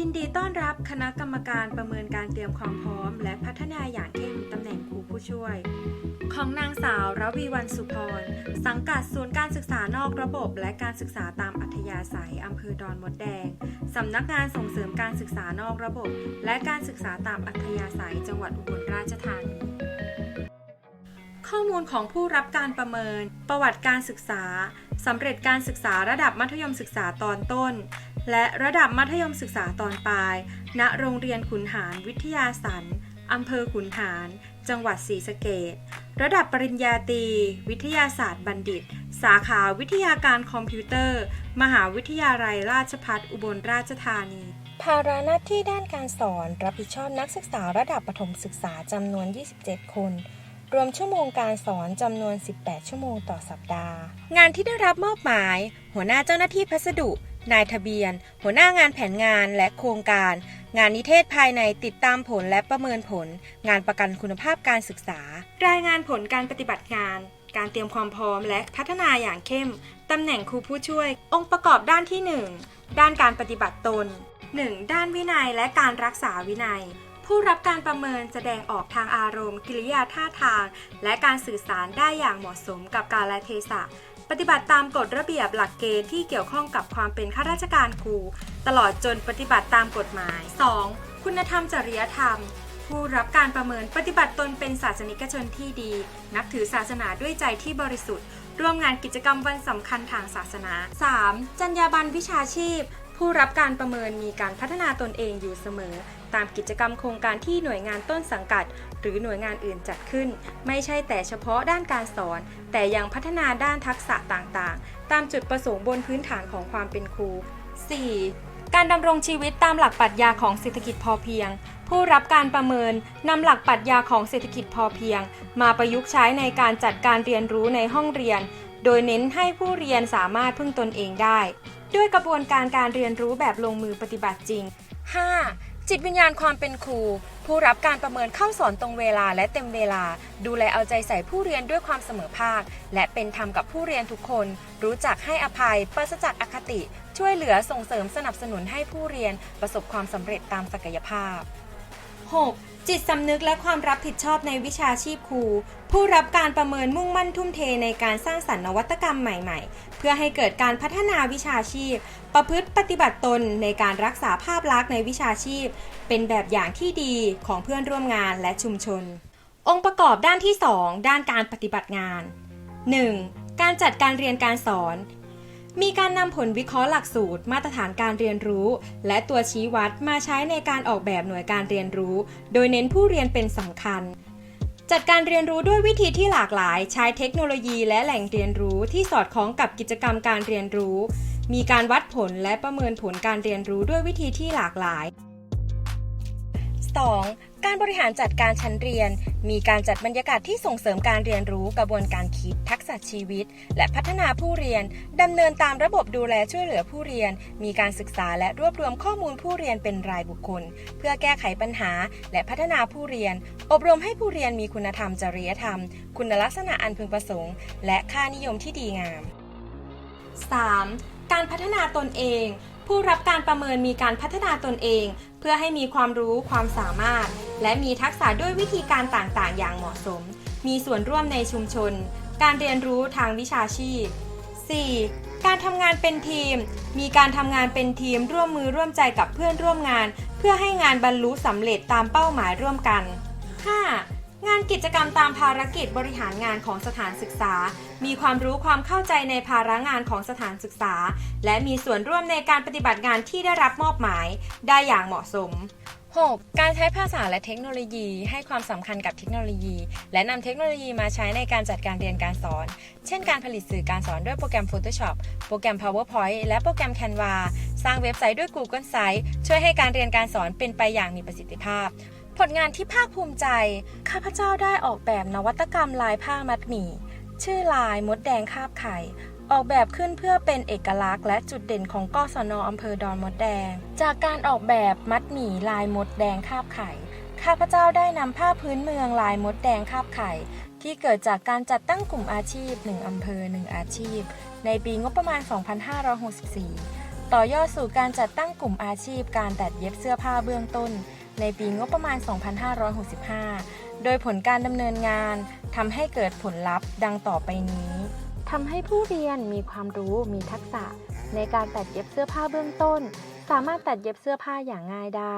ยินดีต้อนรับคณะกรรมการประเมินการเตรียมความพร้อม และพัฒนาอย่างเข้มตำแหน่งครูผู้ช่วย ของนางสาวรวีวันสุพร สังกัดศูนย์การศึกษานอกระบบ และการศึกษาตามอัธยาศัยอำเภอดอนมดแดง สำนักงานส่งเสริมการศึกษานอกระบบ และการศึกษาตามอัธยาศัยจังหวัดอุบลราชธานีข้อมูลของผู้รับการประเมิน ประวัติการศึกษา สำเร็จการศึกษาระดับมัธยมศึกษาตอนต้น และระดับมัธยมศึกษาตอนปลาย ณ โรงเรียนขุนหารวิทยาสันอำเภอขุนหาร จังหวัดศรีสะเกษระดับปริญญาตรี วิทยาศาสตร์บัณฑิต สาขาวิทยาการคอมพิวเตอร์ มหาวิทยาลัยราชภัฏอุบลราชธานี ภาระหน้าที่ด้านการสอนรับผิดชอบนักศึกษาระดับประถมศึกษาจำนวน 27 คน รวมชั่วโมงการสอนจำนวน 18 ชั่วโมงต่อสัปดาห์ งานที่ได้รับมอบหมาย หัวหน้าเจ้าหน้าที่พัสดุ นายทะเบียน หัวหน้างานแผนงานและโครงการ งานนิเทศภายในติดตามผลและประเมินผล งานประกันคุณภาพการศึกษา รายงานผลการปฏิบัติงาน การเตรียมความพร้อมและพัฒนาอย่างเข้มตำแหน่งครูผู้ช่วย องค์ประกอบด้านที่ 1 ด้านการปฏิบัติตน 1. ด้านวินัยและการรักษาวินัย ผู้รับการประเมินแสดงออกทางอารมณ์ กิริยาท่าทาง และการสื่อสารได้อย่างเหมาะสมกับกาลเทศะ ปฏิบัติตามกฎระเบียบหลักเกณฑ์ที่เกี่ยวข้องกับความเป็นข้าราชการครู ตลอดจนปฏิบัติตามกฎหมาย 2. คุณธรรมจริยธรรม ผู้รับการประเมินปฏิบัติตนเป็นศาสนิกชนที่ดี นับถือศาสนาด้วยใจที่บริสุทธิ์ ร่วมงานกิจกรรมวันสำคัญทางศาสนา 3. จรรยาบรรณวิชาชีพ ผู้รับการประเมินมีการพัฒนาตนเองอยู่เสมอ ตามกิจกรรมโครงการที่หน่วยงานต้นสังกัด หรือหน่วยงานอื่นจัดขึ้น ไม่ใช่แต่เฉพาะด้านการสอน แต่ยังพัฒนาด้านทักษะต่างๆ ตามจุดประสงค์บนพื้นฐานของความเป็นครู 4. การดำรงชีวิตตามหลักปรัชญาของเศรษฐกิจพอเพียง ผู้รับการประเมินนำหลักปรัชญาของเศรษฐกิจพอเพียง มาประยุกต์ใช้ในการจัดการเรียนรู้ในห้องเรียน โดยเน้นให้ผู้เรียนสามารถพึ่งตนเองได้ ด้วยกระบวนการการเรียนรู้แบบลงมือปฏิบัติจริง 5. จิตวิญญาณความเป็นครู ผู้รับการประเมินเข้าสอนตรงเวลาและเต็มเวลา ดูแลเอาใจใส่ผู้เรียนด้วยความเสมอภาค และเป็นธรรมกับผู้เรียนทุกคน รู้จักให้อภัยปราศจากอคติ ช่วยเหลือส่งเสริมสนับสนุนให้ผู้เรียนประสบความสำเร็จตามศักยภาพ 6. จิตสำนึกและความรับผิดชอบในวิชาชีพครู ผู้รับการประเมินมุ่งมั่นทุ่มเทในการสร้างสรรค์นวัตกรรมใหม่ๆ เพื่อให้เกิดการพัฒนาวิชาชีพ ประพฤติปฏิบัติตนในการรักษาภาพลักษณ์ในวิชาชีพ เป็นแบบอย่างที่ดีของเพื่อนร่วมงานและชุมชน องค์ประกอบด้านที่ 2 ด้านการปฏิบัติงาน 1. การจัดการเรียนการสอน มีการนำผลวิเคราะห์หลักสูตร มาตรฐานการเรียนรู้ และตัวชี้วัดมาใช้ในการออกแบบหน่วยการเรียนรู้ โดยเน้นผู้เรียนเป็นสำคัญ จัดการเรียนรู้ด้วยวิธีที่หลากหลาย ใช้เทคโนโลยีและแหล่งเรียนรู้ที่สอดคล้องกับกิจกรรมการเรียนรู้ มีการวัดผลและประเมินผลการเรียนรู้ด้วยวิธีที่หลากหลาย 2. การบริหารจัดการชั้นเรียน มีการจัดบรรยากาศที่ส่งเสริมการเรียนรู้กระบวนการคิด ทักษะชีวิต และพัฒนาผู้เรียน ดำเนินตามระบบดูแลช่วยเหลือผู้เรียน มีการศึกษาและรวบรวมข้อมูลผู้เรียนเป็นรายบุคคล เพื่อแก้ไขปัญหา และพัฒนาผู้เรียน อบรมให้ผู้เรียนมีคุณธรรมจริยธรรม คุณลักษณะอันพึงประสงค์ และค่านิยมที่ดีงาม 3. การพัฒนาตนเอง ผู้รับการประเมินมีการพัฒนาตนเอง เพื่อให้มีความรู้ความสามารถ และมีทักษะด้วยวิธีการต่างๆ อย่างเหมาะสม มีส่วนร่วมในชุมชน การเรียนรู้ทางวิชาชีพ 4. การทำงานเป็นทีม มีการทำงานเป็นทีมร่วมมือร่วมใจกับเพื่อนร่วมงาน เพื่อให้งานบรรลุสำเร็จตามเป้าหมายร่วมกัน 5. งานกิจกรรมตามภารกิจบริหารงานของสถานศึกษา มีความรู้ความเข้าใจในภาระงานของสถานศึกษา และมีส่วนร่วมในการปฏิบัติงานที่ได้รับมอบหมาย ได้อย่างเหมาะสม 6. การใช้ภาษาและเทคโนโลยี ให้ความสำคัญกับเทคโนโลยี และนำเทคโนโลยีมาใช้ในการจัดการเรียนการสอน เช่นการผลิตสื่อการสอนด้วยโปรแกรม Photoshop โปรแกรม PowerPoint และโปรแกรม Canva สร้างเว็บไซต์ด้วย Google Sites ช่วยให้การเรียนการสอนเป็นไปอย่างมีประสิทธิภาพ ผลงานที่ภาคภูมิใจ ข้าพเจ้าได้ออกแบบนวัตกรรมลายผ้ามัดหมี่ชื่อลายมดแดงคาบไข่ ออกแบบขึ้นเพื่อเป็นเอกลักษณ์และจุดเด่นของกศนอำเภอดอนมดแดง จากการออกแบบมัดหมี่ลายมดแดงคาบไข่ ข้าพเจ้าได้นำผ้าพื้นเมืองลายมดแดงคาบไข่ ที่เกิดจากการจัดตั้งกลุ่มอาชีพ 1 อำเภอ 1 อาชีพ ในปีงบประมาณ 2564 ต่อยอดสู่การจัดตั้งกลุ่มอาชีพ การตัดเย็บเสื้อผ้าเบื้องต้น ในปีงบประมาณ 2565 โดยผลการดำเนินงานทำให้เกิดผลลัพธ์ดังต่อไปนี้ ทำให้ผู้เรียนมีความรู้มีทักษะ ในการตัดเย็บเสื้อผ้าเบื้องต้น สามารถตัดเย็บเสื้อผ้าอย่างง่ายได้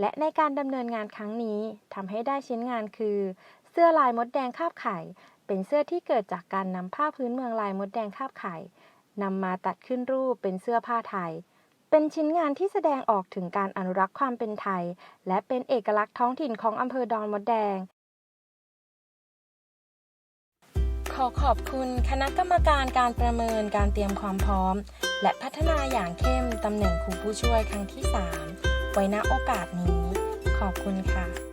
และในการดำเนินงานครั้งนี้ทำให้ได้ชิ้นงานคือ เสื้อลายมดแดงคาบไข่ เป็นเสื้อที่เกิดจากการนำผ้าพื้นเมืองลายมดแดงคาบไข่นำมาตัดขึ้นรูปเป็นเสื้อผ้าไทย เป็นชิ้นงานที่แสดงออกถึงการอนุรักษ์ความเป็นไทย และเป็นเอกลักษณ์ท้องถิ่นของอำเภอดอนมดแดง อขอบคุณคณะกรรมการการประเมินการเตรียมความพร้อม และพัฒนาอย่างเข้มตำแหน่งครูผู้ช่วยครั้งที่ 3 ไว้ณโอกาสนี้ ขอบคุณค่ะ